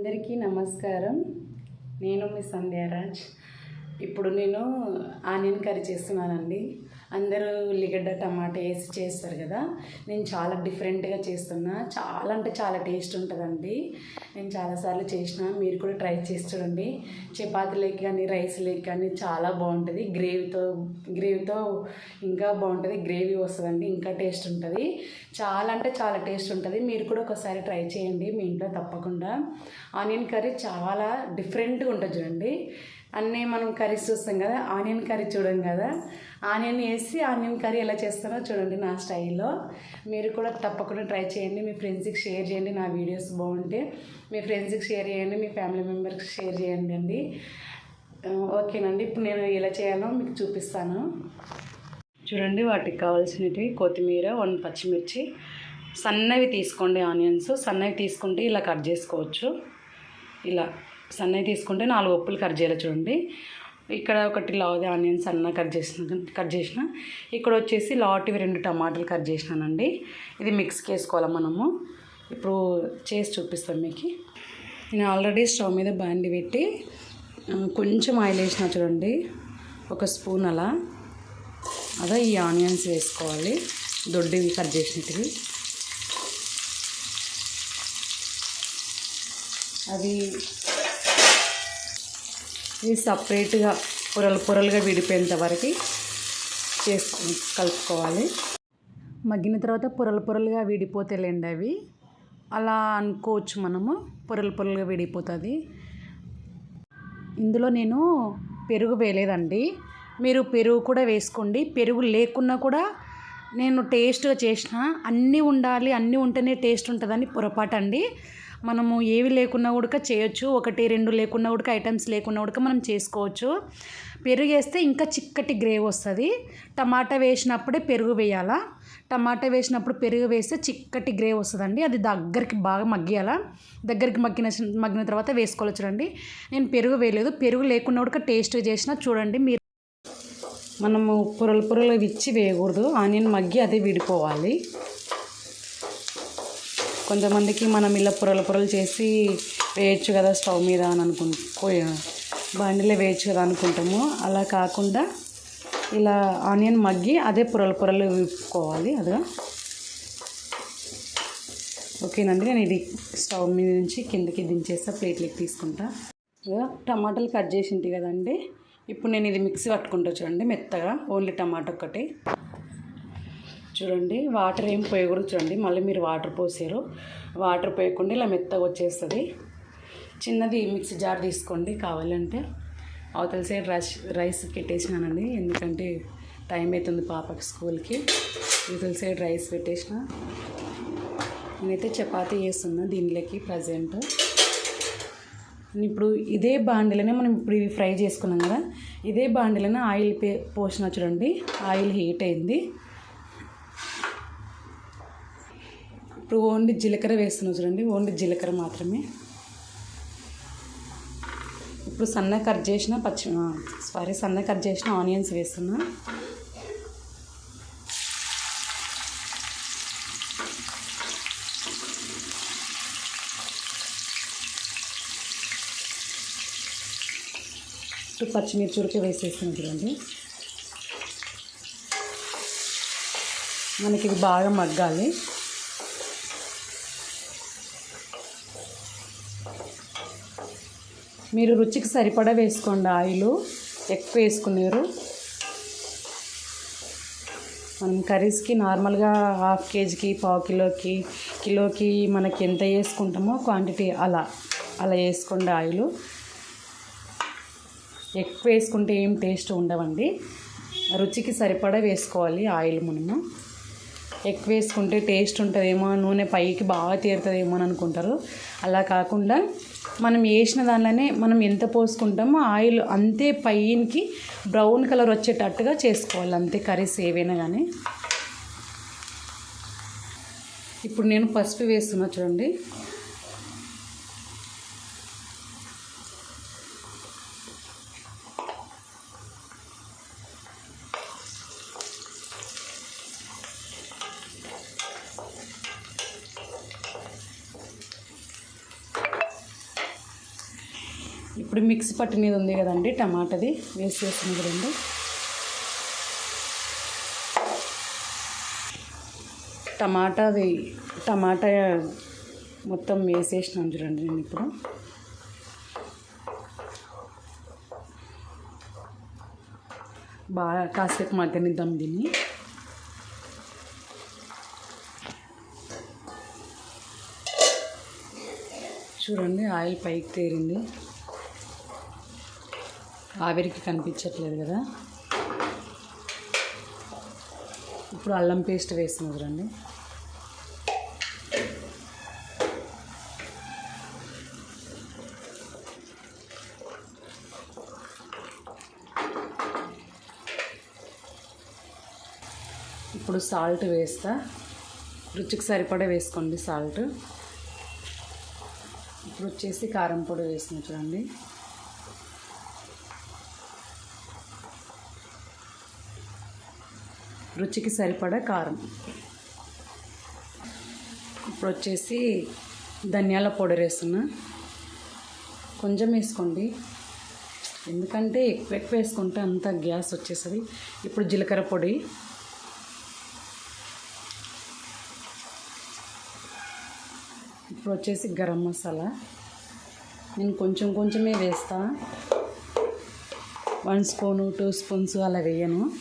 అందరికీ నమస్కారం. నేను మీ సంధ్యారాజ్. ఇప్పుడు నేను ఆనియన్ కర్రీ చేస్తున్నానండి. అందరూ ఉల్లిగడ్డ టమాటా వేసి చేస్తారు కదా. నేను చాలా డిఫరెంట్గా చేస్తున్నా. చాలా అంటే చాలా టేస్ట్ ఉంటుందండి. నేను చాలాసార్లు చేసిన మీరు కూడా ట్రై చేసి చూడండి. చపాతీలోకి కానీ రైస్లోకి కానీ చాలా బాగుంటుంది. గ్రేవీతో గ్రేవీతో ఇంకా బాగుంటుంది. గ్రేవీ వస్తుందండి ఇంకా టేస్ట్ ఉంటుంది. చాలా అంటే చాలా టేస్ట్ ఉంటుంది. మీరు కూడా ఒకసారి ట్రై చేయండి మీ ఇంట్లో తప్పకుండా. ఆనియన్ కర్రీ చాలా డిఫరెంట్గా ఉంటుంది చూడండి. అన్నీ మనం కర్రీస్ చూస్తాం కదా ఆనియన్ కర్రీ చూడం కదా. ఆనియన్ వేసి ఆనియన్ కర్రీ ఎలా చేస్తానో చూడండి నా స్టైల్లో. మీరు కూడా తప్పకుండా ట్రై చేయండి మీ ఫ్రెండ్స్కి షేర్ చేయండి నా వీడియోస్ బాగుంటే. మీ ఫ్రెండ్స్కి షేర్ చేయండి మీ ఫ్యామిలీ మెంబర్స్కి షేర్ చేయండి అండి. ఓకేనండి ఇప్పుడు నేను ఎలా చేయాలో మీకు చూపిస్తాను. చూడండి వాటికి కావాల్సినవి కొత్తిమీర వన్ పచ్చిమిర్చి. సన్నవి తీసుకోండి ఆనియన్స్. సన్నవి తీసుకుంటే ఇలా కట్ చేసుకోవచ్చు. ఇలా సన్నవి తీసుకుంటే నాలుగు ఉప్పులు కట్ చేయాలి చూడండి. ఇక్కడ ఒకటి లావుది ఆనియన్స్ అన్న కట్ చేసిన కట్ చేసిన. ఇక్కడ వచ్చేసి లాటివి రెండు టమాటాలు కట్ చేసినానండి. ఇది మిక్స్కి వేసుకోవాలి మనము. ఇప్పుడు చేసి చూపిస్తాను మీకు. నేను ఆల్రెడీ స్టవ్ మీద బాండి పెట్టి కొంచెం ఆయిల్ వేసిన చూడండి. ఒక స్పూన్ అలా. అదే ఈ ఆనియన్స్ వేసుకోవాలి. దొడ్డివి కట్ చేసినట్టు అది ఇది సపరేట్గా పొరలు పొరలుగా విడిపోయేంత వరకు చేసుకు కలుపుకోవాలి. మగ్గిన తర్వాత పొరలు పొరలుగా విడిపోతేలేండి అవి. అలా అనుకోవచ్చు మనము పొరలు పొరలుగా విడిపోతుంది. ఇందులో నేను పెరుగు వేయలేదండి. మీరు పెరుగు కూడా వేసుకోండి. పెరుగు లేకున్నా కూడా నేను టేస్ట్గా చేసిన అన్నీ ఉండాలి అన్నీ ఉంటేనే టేస్ట్ ఉంటుందని పొరపాటు అండి మనము ఏవి లేకున్నా ఉడక చేయొచ్చు. ఒకటి రెండు లేకున్నా ఉడక ఐటమ్స్ లేకున్నా ఉడక మనం చేసుకోవచ్చు. పెరుగు వేస్తే ఇంకా చిక్కటి గ్రేవ్ వస్తుంది. టమాటా వేసినప్పుడే పెరుగు వేయాలా? టమాటా వేసినప్పుడు పెరుగు వేస్తే చిక్కటి గ్రేవ్ వస్తుందండి. అది దగ్గరికి బాగా మగ్గియాలా? దగ్గరికి మగ్గిన మగ్గిన తర్వాత వేసుకోవాలి చూడండి. నేను పెరుగు వేయలేదు. పెరుగు లేకున్నా ఉడక టేస్ట్ చేసిన చూడండి. మీరు మనము పొరలు పొరలు విచ్చి వేయకూడదు. ఆనియన్ మగ్గి అదే విడిపోవాలి. కొంతమందికి మనం ఇలా పొరలు పొరలు చేసి వేయచ్చు కదా స్టవ్ మీద అని అనుకుంటు బండిలో వేయచ్చు కదా అనుకుంటాము. అలా కాకుండా ఇలా ఆనియన్ మగ్గి అదే పొరలు పొరలు విప్పుకోవాలి అదిగా. ఓకేనండి నేను ఇది స్టవ్ మీద నుంచి కిందకి దించేస్తా ప్లేట్లోకి తీసుకుంటా. టమాటాలు కట్ చేసి ఉంటాయి కదండి. ఇప్పుడు నేను ఇది మిక్సీ పట్టుకుంటా చూడండి మెత్తగా. ఓన్లీ టమాటా ఒకటి చూడండి వాటర్ ఏం పోయకూడదు చూడండి. మళ్ళీ మీరు వాటర్ పోసారు. వాటర్ పోయకుండా ఇలా మెత్తగా వచ్చేస్తుంది. చిన్నది మిక్సీ జార్ తీసుకోండి కావాలంటే. అవతల సైడ్ రైస్ రైస్ పెట్టేసినానండి. ఎందుకంటే టైం అవుతుంది పాపకి స్కూల్కి. ఇవతల సైడ్ రైస్ పెట్టేసిన. నేనైతే చపాతీ చేస్తున్నా దీనిలోకి ప్రజెంట్. ఇప్పుడు ఇదే బాండిలోనే మనం ఇప్పుడు ఇవి ఫ్రై చేసుకున్నాం కదా ఇదే బాండిలోనే ఆయిల్ పే పోసిన చూడండి ఆయిల్ హీట్ అయింది. ఇప్పుడు ఓన్లీ జీలకర్ర వేస్తున్నాం చూడండి ఓన్లీ జీలకర్ర మాత్రమే. ఇప్పుడు సన్న కట్ చేసిన పచ్చి సారీ సన్న కట్ చేసిన ఆనియన్స్ వేస్తున్నా. పచ్చిమిర్చి ఉడక వేసేస్తున్నాం చూడండి. మనకి ఇది బాగా మగ్గాలి. మీరు రుచికి సరిపడా వేసుకోండి ఆయిల్. ఎక్కువ వేసుకున్నారు మనం కర్రీస్కి నార్మల్గా హాఫ్ కేజీకి పావు కిలోకి కిలోకి మనకి ఎంత వేసుకుంటామో క్వాంటిటీ అలా అలా వేసుకోండి ఆయిల్. ఎక్కువ వేసుకుంటే ఏం టేస్ట్ ఉండవండి. రుచికి సరిపడా వేసుకోవాలి ఆయిల్ మనము. ఎక్కువ వేసుకుంటే టేస్ట్ ఉంటుందేమో నూనె పైకి బాగా తీరుతుందేమో అని అనుకుంటారు. అలా కాకుండా మనం వేసిన దానిలోనే మనం ఎంత పోసుకుంటామో ఆయిల్ అంతే పైకి బ్రౌన్ కలర్ వచ్చేటట్టుగా చేసుకోవాలి. అంతే కర్రీస్ ఏవైనా కానీ ఇప్పుడు నేను పసుపు వేస్తున్నా చూడండి. ఇప్పుడు మిక్సీ మీద ఉంది కదండి టమాటాది వేసేసింది కదండి టమాటా టమాటా మొత్తం వేసేసినాం చూడండి నేను ఇప్పుడు. బాగా కాసేపు మగ్గనిద్దాం దీన్ని. చూడండి ఆయిల్ పైకి తేరింది. ఆవిరికి కనిపించట్లేదు కదా. ఇప్పుడు అల్లం పేస్ట్ వేస్తున్నా చూడండి. ఇప్పుడు సాల్ట్ వేస్తా. రుచికి సరిపడా వేసుకోండి సాల్ట్. ఇప్పుడు వచ్చేసి కారం పొడి వేసిన చూడండి. రుచికి సరిపడా కారం. ఇప్పుడు వచ్చేసి ధనియాల పొడి వేస్తున్నా. కొంచెం వేసుకోండి. ఎందుకంటే ఎక్కువ ఎక్కువ వేసుకుంటే అంత గ్యాస్ వచ్చేస్తుంది. ఇప్పుడు జీలకర్ర పొడి. ఇప్పుడు వచ్చేసి గరం మసాలా. నేను కొంచెం కొంచెమే వేస్తా. వన్ స్పూను టూ స్పూన్స్ అలా వేయను.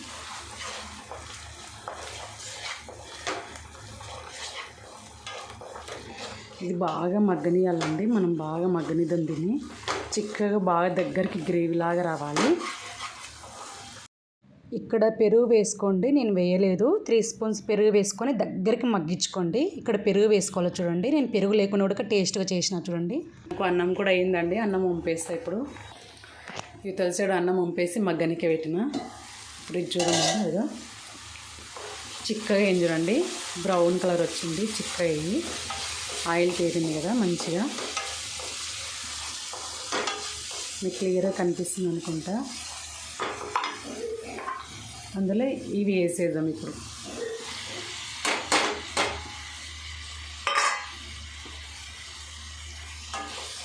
ఇది బాగా మగ్గనియాలండి. మనం బాగా మగ్గనిద్దాం దీన్ని. చిక్కగా బాగా దగ్గరికి గ్రేవీ లాగా రావాలి. ఇక్కడ పెరుగు వేసుకోండి. నేను వేయలేదు. త్రీ స్పూన్స్ పెరుగు వేసుకొని దగ్గరికి మగ్గించుకోండి. ఇక్కడ పెరుగు వేసుకోవాలి చూడండి. నేను పెరుగు లేకుండా కూడా టేస్ట్గా చేసిన చూడండి. నాకు అన్నం కూడా అయిందండి. అన్నం వంపేస్తా ఇప్పుడు. ఇవి తెలిసాడు అన్నం వంపేసి మగ్గనికి పెట్టిన. ఇప్పుడు ఇది చూడండి ఏదో చిక్కగా ఏం చూడండి. బ్రౌన్ కలర్ వచ్చింది. చిక్కగా అయ్యి ఆయిల్ తేరింది కదా మంచిగా. మీకు క్లియర్గా కనిపిస్తుంది అనుకుంటా. అందులో ఇవి వేసేద్దాం ఇప్పుడు.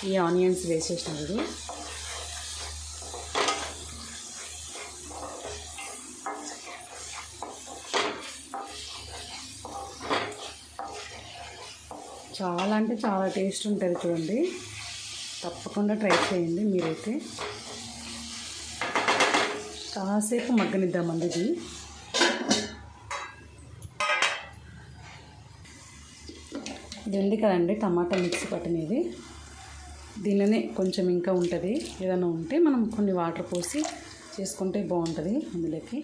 ఈ ఆనియన్స్ వేసేసినారు. చాలా అంటే చాలా టేస్ట్ ఉంటుంది చూడండి. తప్పకుండా ట్రై చేయండి మీరైతే. కాసేపు మగ్గనిద్దామండి ఇది. ఇది ఉంది కదండి టమాటా మిక్సీ పట్టినది దీనినే కొంచెం ఇంకా ఉంటుంది. ఏదైనా ఉంటే మనం కొన్ని వాటర్ పోసి చేసుకుంటే బాగుంటుంది అందులోకి.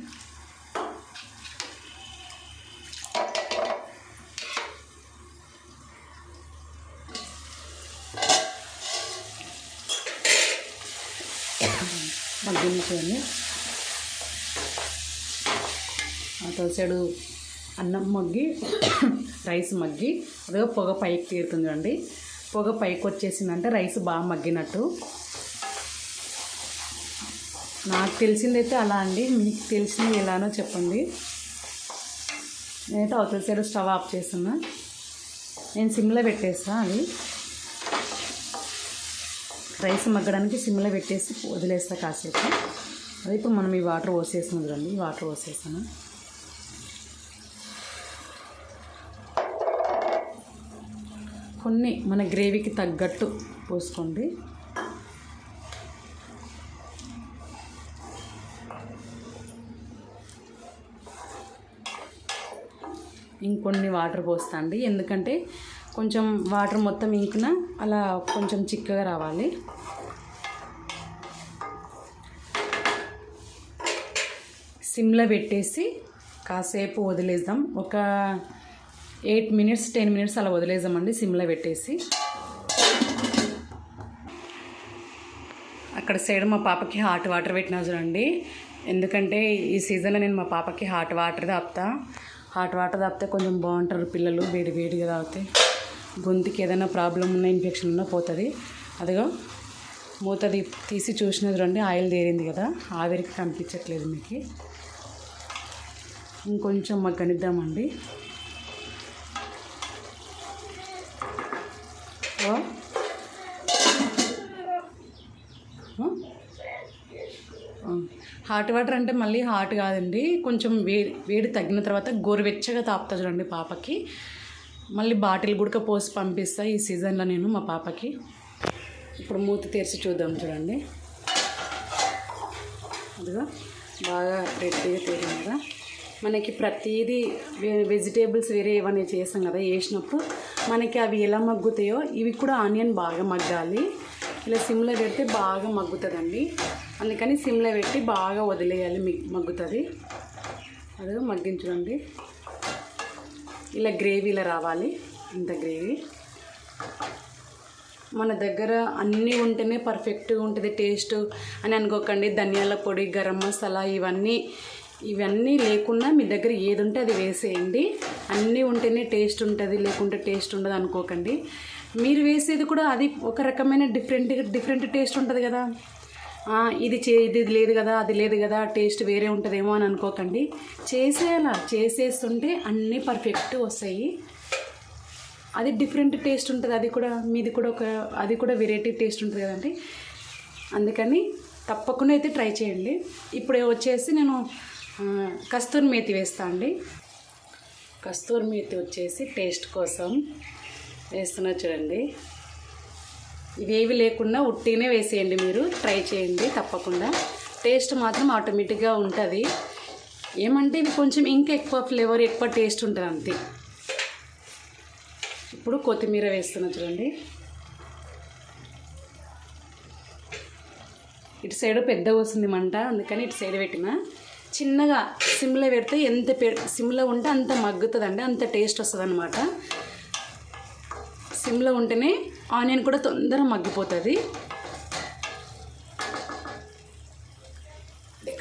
మగ్గించుకొని ఆ తోసాడు అన్నం మగ్గి రైస్ మగ్గి అదే పొగ పైకి తీరుతుంది అండి పొగ పైకి వచ్చేసిందంటే రైస్ బాగా మగ్గినట్టు. నాకు తెలిసిందైతే అలా అండి. మీకు తెలిసింది ఎలానో చెప్పండి. నేనైతే అవతల సైడ్ స్టవ్ ఆఫ్ చేస్తున్నా. నేను సిమ్లో పెట్టేస్తా అది. రైస్ మగ్గడానికి సిమ్లో పెట్టేసి వదిలేస్తా కాసేపు. అది ఇప్పుడు మనం ఈ వాటర్ పోసేసిన చూడండి వాటర్ పోసేస్తాను. కొన్ని మన గ్రేవీకి తగ్గట్టు పోసుకోండి. ఇంకొన్ని వాటర్ పోస్తా అండి. ఎందుకంటే కొంచెం వాటర్ మొత్తం ఇంకిన అలా కొంచెం చిక్కగా రావాలి. సిమ్లో పెట్టేసి కాసేపు వదిలేద్దాం. ఒక ఎయిట్ మినిట్స్ టెన్ మినిట్స్ అలా వదిలేద్దామండి సిమ్లో పెట్టేసి. అక్కడ సైడ్ మా పాపకి హాట్ వాటర్ పెట్టినా చూడండి. ఎందుకంటే ఈ సీజన్లో నేను మా పాపకి హాట్ వాటర్ తాపుతా. హాట్ వాటర్ తాపితే కొంచెం బాగుంటారు పిల్లలు వేడి వేడిగా తాగితే. గొంతుకి ఏదైనా ప్రాబ్లం ఉన్నా ఇన్ఫెక్షన్ ఉన్నా పోతుంది. అదిగో మూత తీసి చూసినది రండి ఆయిల్ తేరింది కదా ఆవిరికి కనిపించట్లేదు మీకు. ఇంకొంచెం మాకు కనిద్దామండి. హాట్ వాటర్ అంటే మళ్ళీ హాట్ కాదండి కొంచెం వేడి వేడి తగ్గిన తర్వాత గోరువెచ్చగా తాపుతా చూడండి పాపకి. మళ్ళీ బాటిల్ గుడక పోసి పంపిస్తా ఈ సీజన్లో నేను మా పాపకి. ఇప్పుడు మూత తెరిచి చూద్దాం చూడండి. అదిగా బాగా రెడ్డిగా తేలింది కదా. మనకి ప్రతిదీ వెజిటేబుల్స్ వేరే ఏమైనా చేస్తాం కదా వేసినప్పుడు మనకి అవి ఎలా మగ్గుతాయో ఇవి కూడా ఆనియన్ బాగా మగ్గాలి. ఇలా సిమ్లో పెడితే బాగా మగ్గుతుందండి. అందుకని సిమ్లో పెట్టి బాగా వదిలేయాలి మగ్గుతుంది. అదిగా మగ్గించండి ఇలా గ్రేవీలో రావాలి. ఇంత గ్రేవీ. మన దగ్గర అన్నీ ఉంటేనే పర్ఫెక్ట్గా ఉంటుంది టేస్ట్ అని అనుకోకండి. ధనియాల పొడి గరం మసాలా ఇవన్నీ ఇవన్నీ లేకుండా మీ దగ్గర ఏది ఉంటే అది వేసేయండి. అన్నీ ఉంటేనే టేస్ట్ ఉంటుంది లేకుంటే టేస్ట్ ఉండదు అనుకోకండి. మీరు వేసేది కూడా అది ఒక రకమైన డిఫరెంట్ డిఫరెంట్ టేస్ట్ ఉంటుంది కదా. ఇది చే ఇది లేదు కదా అది లేదు కదా టేస్ట్ వేరే ఉంటుందేమో అని అనుకోకండి. చేసేలా చేసేస్తుంటే అన్నీ పర్ఫెక్ట్ వస్తాయి. అది డిఫరెంట్ టేస్ట్ ఉంటుంది అది కూడా మీది కూడా ఒక అది కూడా వెరైటీ టేస్ట్ ఉంటుంది కదండి. అందుకని తప్పకుండా అయితే ట్రై చేయండి. ఇప్పుడు వచ్చేసి నేను కస్తూర్ కస్తూరి మేతి వేస్తా అండి. కస్తూరి మేతి వచ్చేసి టేస్ట్ కోసం వేస్తున్నా చూడండి. ఇవేవి లేకుండా ఉట్టినే వేసేయండి మీరు. ట్రై చేయండి తప్పకుండా. టేస్ట్ మాత్రం ఆటోమేటిక్గా ఉంటుంది. ఏమంటే ఇవి కొంచెం ఇంకా ఎక్కువ ఫ్లేవర్ ఎక్కువ టేస్ట్ ఉంటుంది అంతే. ఇప్పుడు కొత్తిమీర వేస్తున్నా చూడండి. ఇటు సైడ్ పెద్దగా వస్తుంది మంట అందుకని ఇటు సైడ్ పెట్టిన. చిన్నగా సిమ్లో పెడితే ఎంత సిమ్లో ఉంటే అంత మగ్గుతుందండి అంత టేస్ట్ వస్తుంది అనమాట సిమ్లో ఉంటేనే ఆనియన్ కూడా తొందరగా మగ్గిపోతుంది.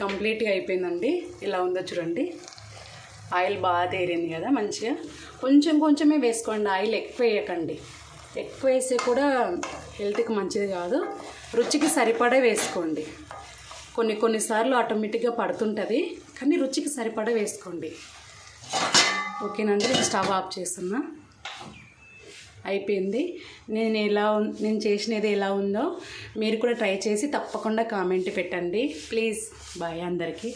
కంప్లీట్గా అయిపోయిందండి. ఇలా ఉందో చూడండి. ఆయిల్ బాగా తేరింది కదా మంచిగా. కొంచెం కొంచెమే వేసుకోండి ఆయిల్ ఎక్కువ వేయకండి. ఎక్కువ వేస్తే కూడా హెల్త్కి మంచిది కాదు. రుచికి సరిపడే వేసుకోండి. కొన్ని కొన్నిసార్లు ఆటోమేటిక్గా పడుతుంటుంది కానీ రుచికి సరిపడా వేసుకోండి. ఓకేనండి స్టవ్ ఆఫ్ చేస్తున్నా. అయిపోయింది. నేను ఎలా నేను చేసినది ఎలా ఉందో మీరు కూడా ట్రై చేసి తప్పకుండా కామెంట్ పెట్టండి. ప్లీజ్. బాయ్ అందరికీ.